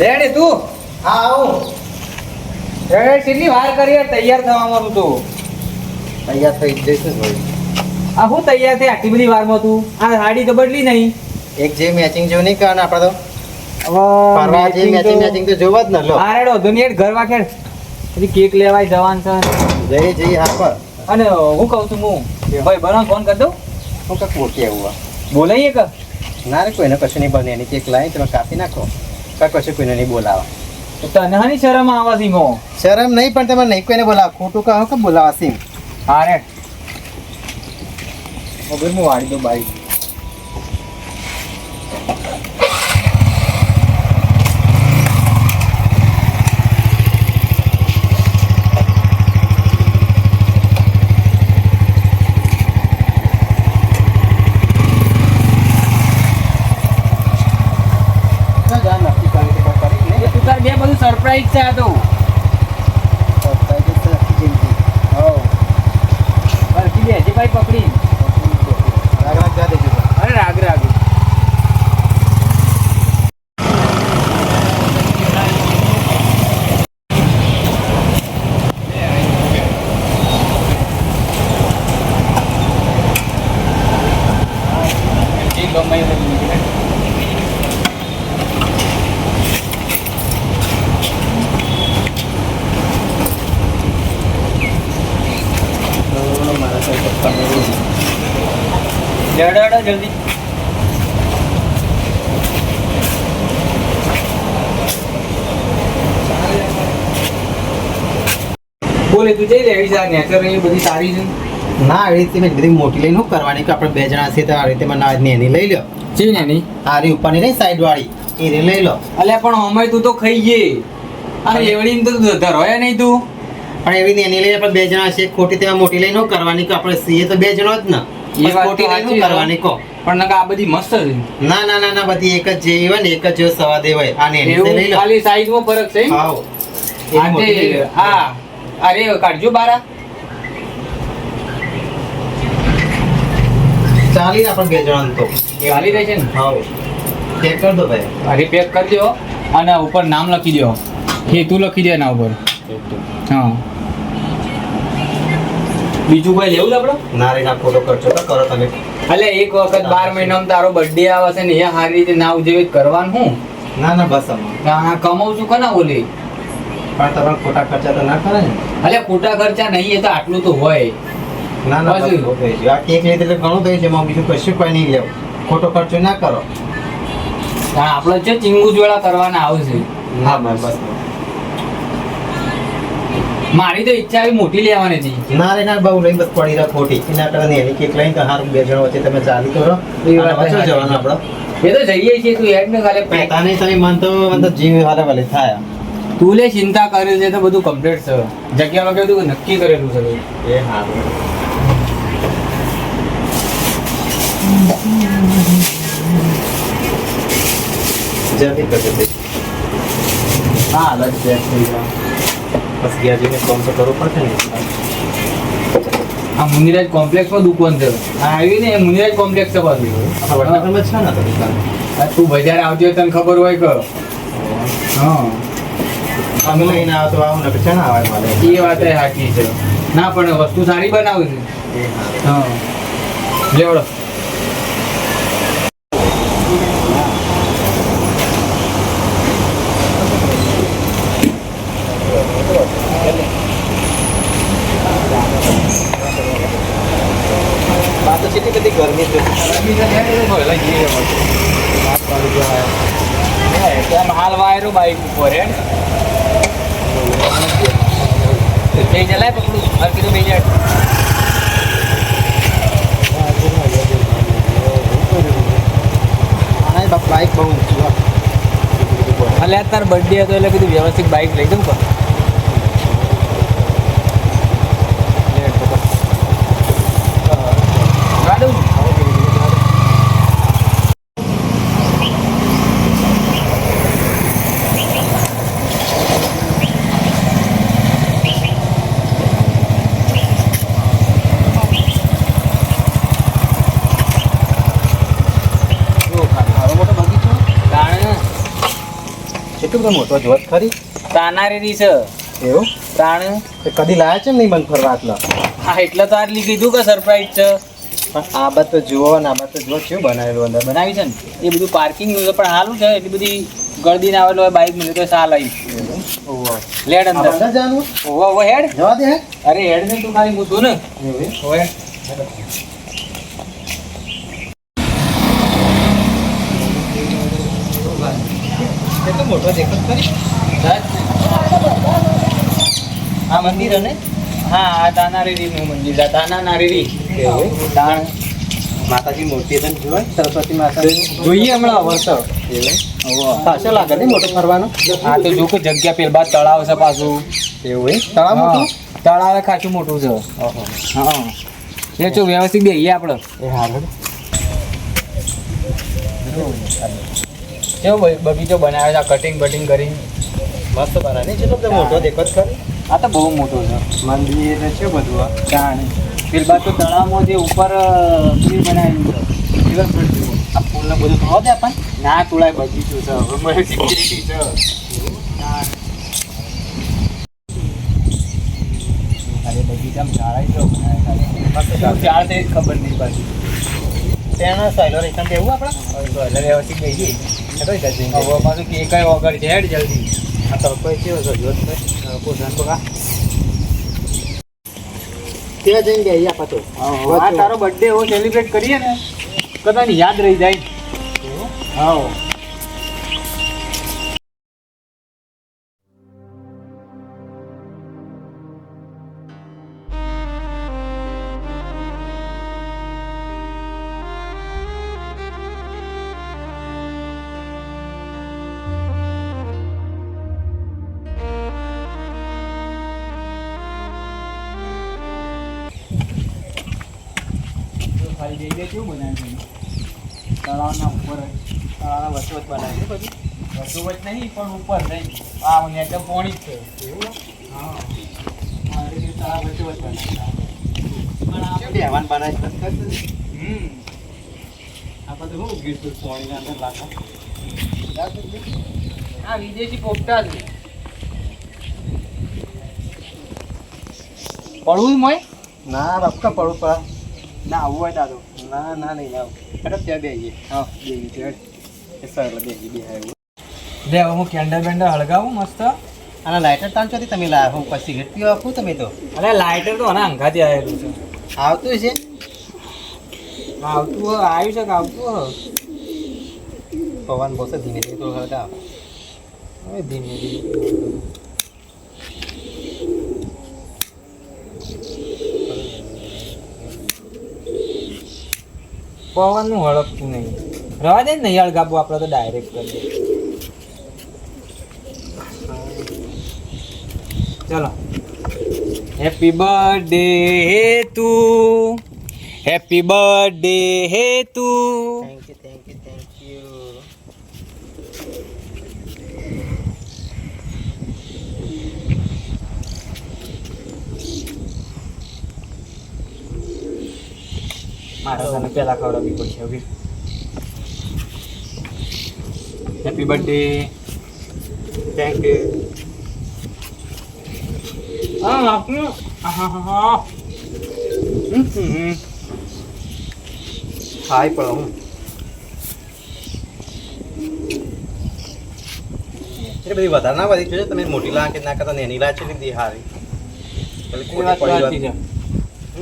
લેડે તું? હા આવું. કેટલી વાર કરી તૈયાર તૈયાર થવામાં તું તૈયાર થઈ જ જઈશું ભાઈ. આ હું તૈયાર થઈ આટલી બધી વારમાં તું? આ સાડી તો બદલી નહીં. એક જે મેચિંગ જેવું નહીં કરવાનું આપણે તો. ફરવા જે મેચિંગ મેચિંગ તો જોવા જ ને લો. દુનિયા ઘર વાખેડ. પછી કેક લેવાય જવાન છે. જઈએ જઈએ હા પર અને હું કહું છું હું. ભાઈ બરાબર ફોન કરી દઉં. હું કાંઈક મૂકી આવું બોલાઈએ કે? ના રે કોઈને કશું નહીં બને. એની કેક લાવી તમે કાપી નાખો. કાંઈ કશું કોઈને નહીં બોલાવો. તને હાની શરમ આવે છે મો શરમ નહીં પણ તમે નહીં કોઈને બોલાવો. ખોટું કહો કે બોલાવા સિંહ હા રે. હું વાળી દઉં બાઈક નક્કી કરી તો કરી નહીં તું તાર આ તો. સરપ્રાઈઝ છે આખી જિંદગી. હરખી બે હજી ભાઈ પકડી લેડો જલ્દી. બોલે તું જઈ લેવી છે નેચર એ બધી સારી છે. ના આવી રીતે મેં બધી મોટી લઈને શું કરવાની? કે આપણે બે જણા છે તો આ રીતે મને નેની લઈ લો છે ને નહીં આ રી ઉપરની નહીં સાઈડ વાળી એ લઈ લો. અલ્યા પણ અમે તું તો ખાઈ ગયે અને એવડી તો ધરોયા નહીં તું. પણ એવી નેની લઈને આપણે બે જણા છે ખોટી તેમાં મોટી લઈને શું કરવાની? કે આપણે છીએ તો બે જણો જ ને. એ વાત તો ખોટી લઈને સાચી શું છે. કરવાની કહો. પણ નકા આ બધી મસ્ત છે. ના ના ના ના બધી એક જ જેવી હોય ને એક જ સવાદ એ હોય. આ લઈ લો. ખાલી સાઈઝમાં ફરક છે આવો એવી આ મોટી લઈ તે લો. હા. અરે કાઢજો બારા. ચાલી ને આપણે બે જણા તો. ચાલી રહે છે ને? આવો ચેક કર દો ભાઈ. અરે પેક કરી દો. અને ઉપર નામ લખી દો. હેતુ લખી દે એના ઉપર. હા. બીજું કોઈ લેવું આપડે ના રે ના ખોટો ખર્ચો તો કરો તમે. એટલે એક વખત બાર મહિનામાં તારો બર્થડે આવે છે ને એ સારી રીતે ના ઉજવી કરવાનું હું? ના ના બસ આ કમાઉં છું કના બોલી પણ તમારે ખોટા ખર્ચા તો ના કરે ને? એટલે ખોટા ખર્ચા નહીં એ તો આટલું તો હોય. ના ના બસ. આ કેક લીધે એટલે ઘણું થઈ છે એમાં બીજું કશું કોઈ નહીં લેવું. ખોટો ખર્ચો ના કરો. હા આપણે છે ચીંગુ જોડા કરવાના આવશે ના બસ બસ. મારી તો ઈચ્છા એ મોટી લેવાની હતી. ના રે ના બહુ લઈને બસ પડી રહે ખોટી. એના કરતા એની કેક લઈને તો હારું બે જણ વચ્ચે તમે ચાલી કરો એ વાત. જવાનું આપણો એ તો જઈએ છીએ તું એડ ને ખાલી પેક તાને તમે મન તો મન જીવ હારે ભલે થાય. તું લે ચિંતા કરેલ છે તો બધું કમ્પ્લીટ છે. જગ્યા વગેરે બધું નક્કી કરેલું છે એ હા જલ્દી ભાઈ. હા અલગ પેક થઈ ગયા બસ ગયા જઈને તો કરવું પડશે ને. આ મુનિરાજ કોમ્પ્લેક્સમાં દુકાન છે આ આવી ને મુનિરાજ કોમ્પ્લેક્સ છે પાછું વડનગરમાં છે ને દુકાન આ તું બજાર આવતી હોય તને ખબર હોય કે હા. અમે લઈને આવો તો આવું ને છે ને આવે મારે એ વાત સાચી છે. ના પણ વસ્તુ સારી બનાવે છે. હા. લેવડો આ તો કેટલી બધી ગરમી છે? હાલ વાયરો બાઈક ઉપર હેડ તે જલાય પકડું. હર કીધું બે જાય બાઈક બહુ ઊંચું આ. અલે તાર બર્થડે હતો એટલે કીધું વ્યવસ્થિત બાઈક લઈ દઉં પણ. મોટો જોત ખરી? તાનારીરી છે. એવું? તાણ કદી લાયા છે નહીં મને ફરવા આટલા? હા એટલે તો આટલી કીધું કે સરપ્રાઈઝ છે. આ બાદ તો જુઓ ને આ બાદ તો જુઓ કેવું બનાવેલું અંદર? બનાવી છે ને? એ બધું પાર્કિંગનું છે પણ સારું છે એટલી બધી ગળદી ના આવેલો હોય બાઇક મળે તો સાલ આવી. લેડ અંદર. જવાનું ઓવો હેડ. જવા દે અરે હેડ ને તું ખાલી હું છું ને. એવું? દેખો ખરી આ મંદિર અને? હા આ દાનારીરીનું મંદિર. છે તાના દાણ. માતાજી મૂર્તિ ને જુઓ સરસ્વતી માતા જોઈએ હમણાં એવું? પાછો લાગે ને મોટો ફરવાનો? આ તો જો કે જગ્યા પેલ બાદ તળાવ છે પાછું. એવું હોય તળાવ મોટું? તળાવ ખાસું મોટું છે. હા. એ જો વ્યવસ્થિત બેહીએ આપણે. એ હારું. કેવો બગીચો બનાવ્યો છે કટિંગ બટિંગ કરી મસ્ત બનાવે છે તો મોટો દેખો જ ખરી. આ તો બહુ મોટો છે. મંદિર છે બધું આ જાણે પેલા તો તળાવમાં જે ઉપર પુલ બનાવેલું છે. આ પુલને બધું થવા દે આપણ ના તુળાય બગીચો છે. હવે મારે સિક્યુરિટી છે. ખાલી બગીચામાં બનાવે ખાલી. ઝાડ જ ખબર નહીં પાછી ત્યાં સાયલો રેશન દેવું આપણે? એટલે વ્યવસ્થિત બેસી હેડો ઈ જઈને હવે પાછું કે કઈ વગર છે હેડ જલ્દી. આ તડકો કેવો છે જોત પગા ત્યાં જઈને આ તારો બર્થડે એવો સેલિબ્રેટ કરીએ ને. કદાચ યાદ રહી જાય. હા. ખાલી જઈએ કેવું બનાવ્યું છે તળાવના ઉપર તળાવના વચ્ચે વચ્ચે બનાવ્યું છે બધું? વચ્ચો નહીં પણ ઉપર નહીં. આ મને એકદમ પોણી જ છે એવું હા. તળાવ વચ્ચે વચ્ચ બનાવ્યું પણ બનાવી? હમ. આ બધું શું ગીર પાણીના અંદર લાખો. આ વિદેશી પોપટા છે. પડવું મોય? ના રફકા પડવું પા ના આવું હોય તારું. ના ના નહીં આવું હેડો ત્યાં બેસીએ હા બેસી ત્યાં સરળ બેસી બેહાય. લે હવે હું કેન્ડલ બેન્ડલ હળગાવું મસ્ત. અને લાઇટર તાણ ચોથી તમે લાવ્યા હું પછી સિગરેટ પીવા આપું તમે તો. અરે લાઇટર તો આના અંગાથી આવેલું છે. આવતું છે આવતું આવ્યું છે કે આવતું પવન બોસે ધીમે ધીમે તો હળગા હવે ધીમે ધીમે. પવનનું હળકતું નહીં. રવા દે ને નહીં હળગાવું આપણે તો ડાયરેક્ટ કરીએ ચલો. હેપી બર્થડે હે તું હેપી બર્થડે હે તું thank you thank you thank you મારે તને પહેલા ખવડાવવી પડશે okay happy birthday thank you હા આપનું હા હા હા પણ હું. એટલે બધી વધારે ના વધી જોઈએ તમે મોટી લાગ કે ના કરતા નેની છે લીધી હારી. પેલી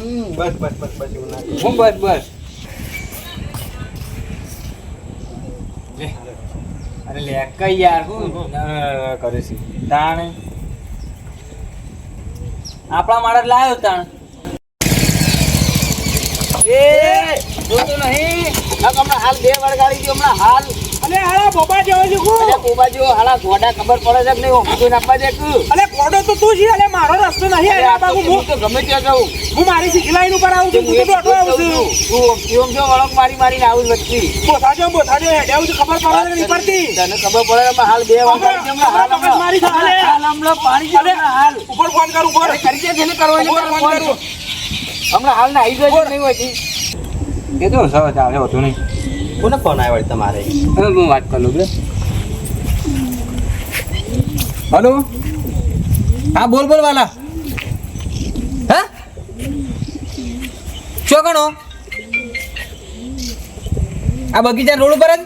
બસ બસ બસ બસ એવું ના હું બસ બસ. અરે લે કઈ યાર હું? કરે છે. તાણ. આપણા માણસ લાયો તાણ. એ જોતો નહીં. હમણાં હાલ બે વળગાડી ગયો હમણાં હાલ. અને હાલા બોબા જેવો છું બોબા જેવો હાલા ગોડા ખબર પડે છે કે નહીં? હું નાખવા દે કોડો તો તું જ અલે મારો રસ્તો નહીં અરે બાબુ હું તો ગમે ત્યાં જાઉં. હું મારી સિટી લાઈન ઉપર આવું છું હું તો બેઠો આવું છું. તું. ઓમ જો વળક મારી મારીને આવું જ વચ્ચે. બોથાજો બોથાજો હેડે આવું છું ખબર પડે નહીં પડતી તને ખબર પડે કે હાલ બે વળગાડી હાલ મારી હાલ હમણાં પાણી છે, હાલ. ઉપર ફોન કર ઉપર. કરી દે જેને કરવું ઉપર ફોન કરું. હમણાં હાલ ના આવી જાય નહીં હોતી એ તો સર ચાલે હોતું નહીં. કોને ફોન આવ્યો તમારે? હું વાત કરું લે હલો? હા, બોલ બોલ, વાલા. હા? ચો ગણો? આ બગીચા રોડ ઉપર જ?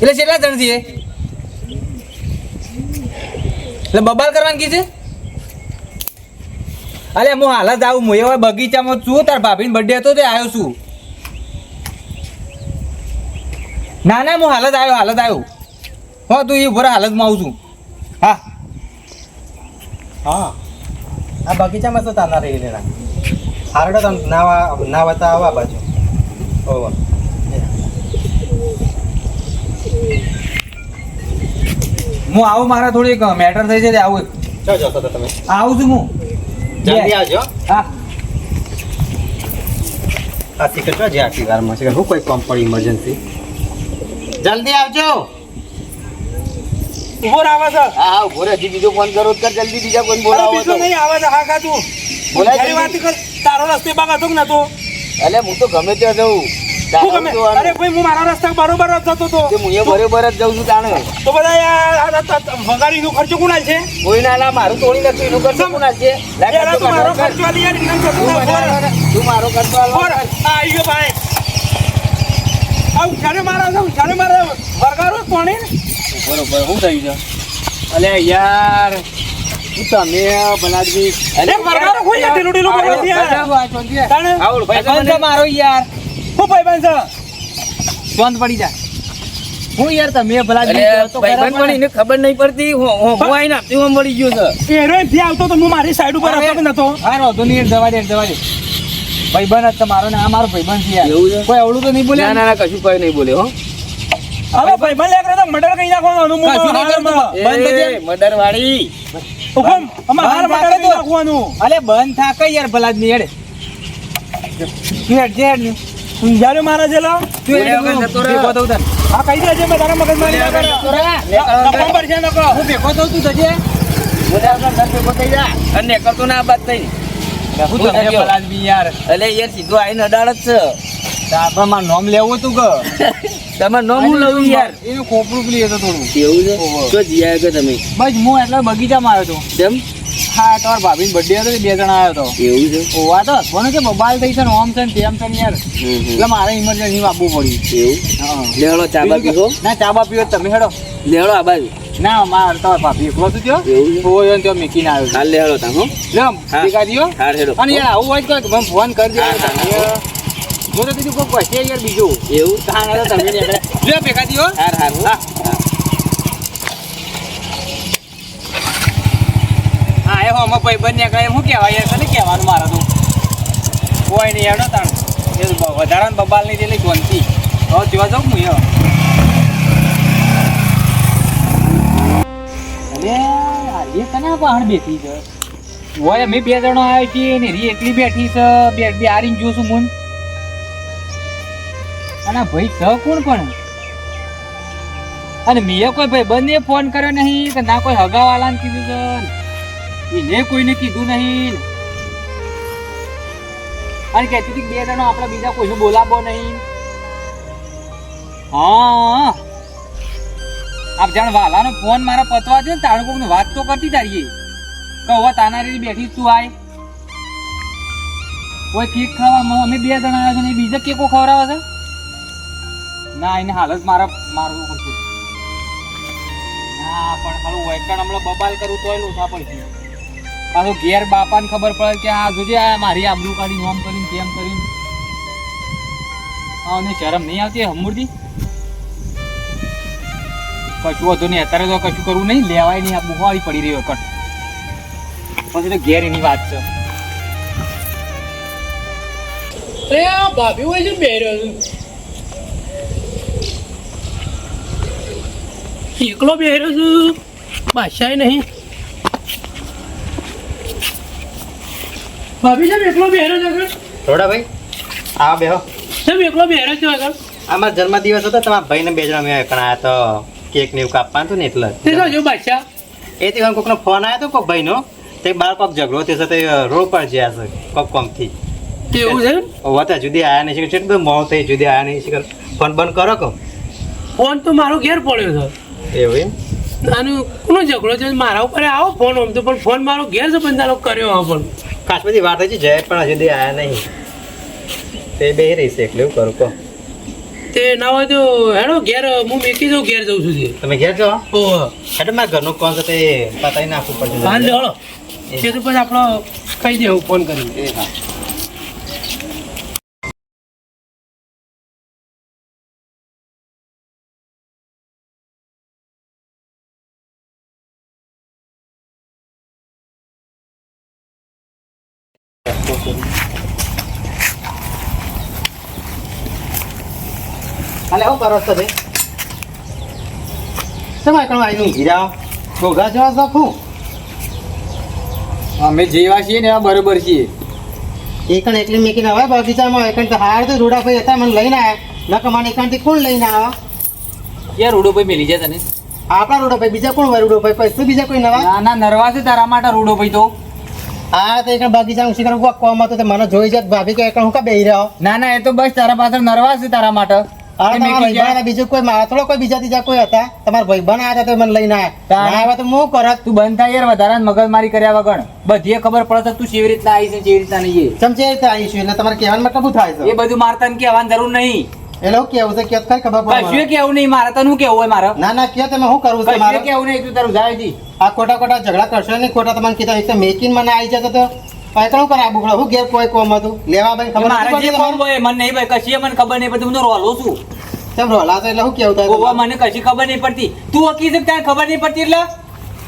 એટલે કેટલા જણ છીએ? એટલે બબાલ કરવાની કી છે? અરે હું હાલ જ આવું. હું એવા બગીચામાં છું. તાર ભાભીનો બર્થડે હતો, તે આવ્યો છું. ના ના, હું હાલ જ આવ્યો, હાલ જ આવ્યો. હો, તું એ ભરા હાલતમાં આવું છું. હા. હા. આ બગીચામાં શું તાના રહી લેના? હારડો તમે નાવા નાવાતા આવા બાજુ. ઓવા હું આવું મારા થોડીક મેટર થઈ છે આવું ચો જો તો તમે. આવું છું હું. જલ્દી આવજો. હા. આ ટિકિટ તો જે આખી વારમાં છે? હું કોઈ કોમ પડી ઇમરજન્સી જલ્દી આવજો. ઊભો રાવે છે હા હા ઊભો હજી બીજો ફોન કરો કર જલ્દી બીજા કોઈ બોલાવો બીજો નહીં આવે છે હા કા બોલાય વાત કર તારો રસ્તે બાગ હતો કે નતો? એટલે હું તો ગમે ત્યાં જઉં. અરે ભાઈ હું મારા રસ્તા બરોબર જ જતો તો હું એ બરોબર જ જઉં છું તાણે. તો બધા યાર આ- આ- આ- આ વગાડીનો ખર્ચો કોના છે કોઈ ના મારું તોડી નાખ્યું એનું ખર્ચો કોણ છે મારો ખર્ચો આલી યાર તું મારો ખર્ચો. આવી ગયો ભાઈ. આ ઉછાળે મારા છે? ઉછાળે મારા કોણે બરોબર શું થયું છે? અલે યાર તમે ભલાદજી અરે વરગારો કોઈ યાર ઢીલું ઢીલું કરે યાર આવો ભાઈ ભાઈ મારો યાર. હું ભાઈ છે? શાંત પડી જાય. હું યાર તમે ભલા ખબર નહીં પડતી. હું હું આઈને આપતી હું મળી ગયો છે. હેરોઈનથી આવતો તો હું મારી સાઈડ ઉપર આવતો નતો. હા રોધો નહીં દવા દે દવા દે. ભાઈબંધ જ તમારો ને આ મારો ભાઈબંધ છે યાર. કોઈ અવળું તો નહીં બોલે? ના ના ના કશું કોઈ નહીં બોલે હો. હવે ભાઈ ભાઈ લેકરે તો મર્ડર કરી નાખવાનું કરતો. બંધ કરી દે. મર્ડર વાળી હુકમ અમાર હાર મર્ડર કરી નાખવાનું. અલે બંધ થા કઈ યાર ભલા જ તું હેડ જે હેડ ને. જ્યારે મારા જેલા. તું એ જતો રહે. ભેગો થઉં આ કહી દેજે મે તારા મગજ મારી ના કરે નંબર છે નકો હું ભેગો થઉં તું જજે. બોલ્યા વગર ઘર ભેગો થઈ જા. અને કરતો ના આ બાત થઈ હું તમને ભલા જ બી યાર. અલે યાર સીધો આઈને અડાળત જ તાપા નોમ નામ લેવું હતું કે? છે તમારે નો હું લઉં યાર? એનું ખોપરું પેલી હતું થોડું. એવું છે? તો જીયા કે તમે? બસ હું એટલા બગીચામાં આવ્યો હતો. કેમ હા તમારા ભાભીનો બર્થડે હતો બે જણા આવ્યો હતો. એવું છે? ઓવા તો કોને કે બબાલ થઈ છે ઓમ છે તેમ છે યાર. એટલે મારે ઇમરજન્સી આપવું પડ્યું. એવું? હા. લેવડો ચા બા પીવો ના ચા બા પીવો તમે હેડો. લેવડો આ બાજુ. ના માર તમારા ભાભી એકલો છું ત્યો. એવું છે? ઓયો ને આવ્યો. હાલ લેવડો તા હો. લે ભેગા દ્યો હેડો. અને યાર આવું હોય તો મને ફોન કરી દે હા, તો કીધું કોઈ પછી યાર બીજું. એવું તો તમે લે ભેગા દ્યો હાર હાર હા. હા. એ હો અમારા ભાઈબંધ ને હું શું કહેવાય? યાર કને કહેવાનું મારે તો. કોઈ નહીં એનો તાણ. એ વધારાને બબાલ નહીં એટલે જોનતી હવે જોવા જાઉં હું? યો અરે આજે એ કના પહાડ બેઠી છે? ઓય અમે બે જણો આવ્યા છીએ ને રી એકલી બેઠી છે. બે બે આરીને જોશું મુન. અને ભાઈ છ કોણ પણ? અને મેં કોઈ ભાઈ બંને ફોન કર્યો નહીં કે ના કોઈ હગાવાલાને કીધું છે? એને કોઈને કીધું નહીં. અને કહેતી હતી બે જણો આપણે બીજા કોઈને બોલાવો નહીં. હા. આપ જાણ વાલાનો ફોન મારા પતવા છે ને, તારું કોકને વાત તો કરતી તારીએ. કે હવે તાનારી બેઠી તું આય. કોઈ કેક ખાવા અમે બે જણા આવ્યા છે ને, બીજા કેકો ખવડાવે છે? ના, એને હાલત મારા મારવું પડશે ના, પણ હાલું, વૈકણ હમણાં બબાલ કરું તોય લોસા પડશે પાછું ઘેર બાપાને ખબર પડે કે આ જોજે, આ મારી આબરૂ કાઢી આમ કરીને તેમ કરીને. હા, અને શરમ નહીં આવતી હમુરદી કશું વધુ નહીં, અત્યારે તો કશું કરવું નહીં, લેવાય નહીં, આ બુહાળી પડી રહ્યો કટ. પછી તો ઘેર એની વાત છે. અરે, આ ભાભી હોય છે છું. એકલો બેર્યો છું. બાદશાહ નહીં. ભાભી સાહેબ એકલો બેર્યો છે આગળ? થોડા ભાઈ આ બેહો. સાહેબ એકલો બેર્યો છે આગળ? આમાં જન્મદિવસ હતો તમારા ભાઈને બે જણા મેં કણાયા તો. કેક ને એવું કાપવાનું હતું ને એટલે. તે શું છે બાદશાહ. એ તે કોકનો ફોન આવ્યો હતો કોક ભાઈનો તે બાર કોક ઝઘડો તે સાથે તે રોડ પર જ્યાં છે કોક કોમથી એવું છે હોતા જુદી આયા નહીં છે બધું મોં થઈ જુદી આયા નહીં છે ફોન બંધ કરો કહો ફોન તો મારો ઘેર પડ્યો છે એવું? આનું કોનો ઝઘડો છે? મારા ઉપર આવો ફોન આમ તો પણ ફોન મારો પણ તારો કર્યો આ પણ. બધી વાત હજી જય પણ હજુ સુધી આવ્યા નહીં. તે બે રહી છે એટલે એવું કરું કહો. તે ના હોય તો હેડો ઘેર હું મેકી દઉં ઘેર જઉં છું તમે ઘેર છો ઓહ એટલે મારા ઘરનો કોણ છે તે પતાવી નાખવું પડશે. હાલ દે હળો તે તો પછી આપણો કહી દેવું ફોન કરીને. એ હા. કરો છો. તે તમે કણ આવીને ઊંઘી જાઓ ઘોઘા જવા શકું અમે જેવા છીએ ને એવા બરોબર છીએ. એકણ એકલી મેકીને હવે બગીચામાં એકણ તો હાર તો રૂડાભાઈ હતા મને લઈને આવ્યા નકર મને એકણથી કોણ લઈને આવ્યા ક્યાં રૂડો ભાઈ મેલી જાય તને? આપણા રૂડાભાઈ બીજા કોણ હોય રૂડાભાઈ? પૈસા બીજા કોઈ નવા? ના ના નરવા છે તારા માટે રૂડો ભાઈ તો આ તો એકણ બગીચામાં શીખર કોમ હતો મને જોઈ જાત ભાભી કે એકણ હું કા બેહી રહ્યો? ના ના એ તો બસ તારા પાછળ નરવા છે તારા માટે. બીજું કોઈ મારા થોડો કોઈ બીજા ત્રીજા કોઈ હતા. તમારા ભાઈબંધ આવ્યા તો મને લઈને આવ્યા આવ્યા તો હું કરત તું બંધ થાય યાર વધારે મગજમારી કર્યા વગર. બધી ખબર પડે છે તું કેવી રીતના આવી છે કેવી રીતના નહીં ચમચે રીતે આવીશું એટલે તમારે કહેવાનું મતલબ શું થાય એ બધું મારે તને કહેવાની જરૂર નહીં. એટલે હું કેવું છે? કે કઈ ખબર પડે કશું કેવું નહીં મારે તને કેવું હોય મારે? ના ના કે તમે શું કરવું છું મારે કેવું નહીં તું તારું જાય આ ખોટા ખોટા ઝઘડા કરશો નહીં? ખોટા તમને કીધા એક મેકિંગ મને આવી જતો તો. હું ઘેર કોઈ કોમ હતું? લેવા ભાઈ ખબર મારે જે કોમ હોય મને નહીં ભાઈ કશી મને ખબર નહીં પડતી. હું તો રોલો છું. કેમ રોલા તો એટલે શું કેવું થાય મને કશી ખબર નહીં પડતી. તું વકીલ છે તને ખબર નહીં પડતી એટલે?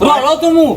રોલો તું હું.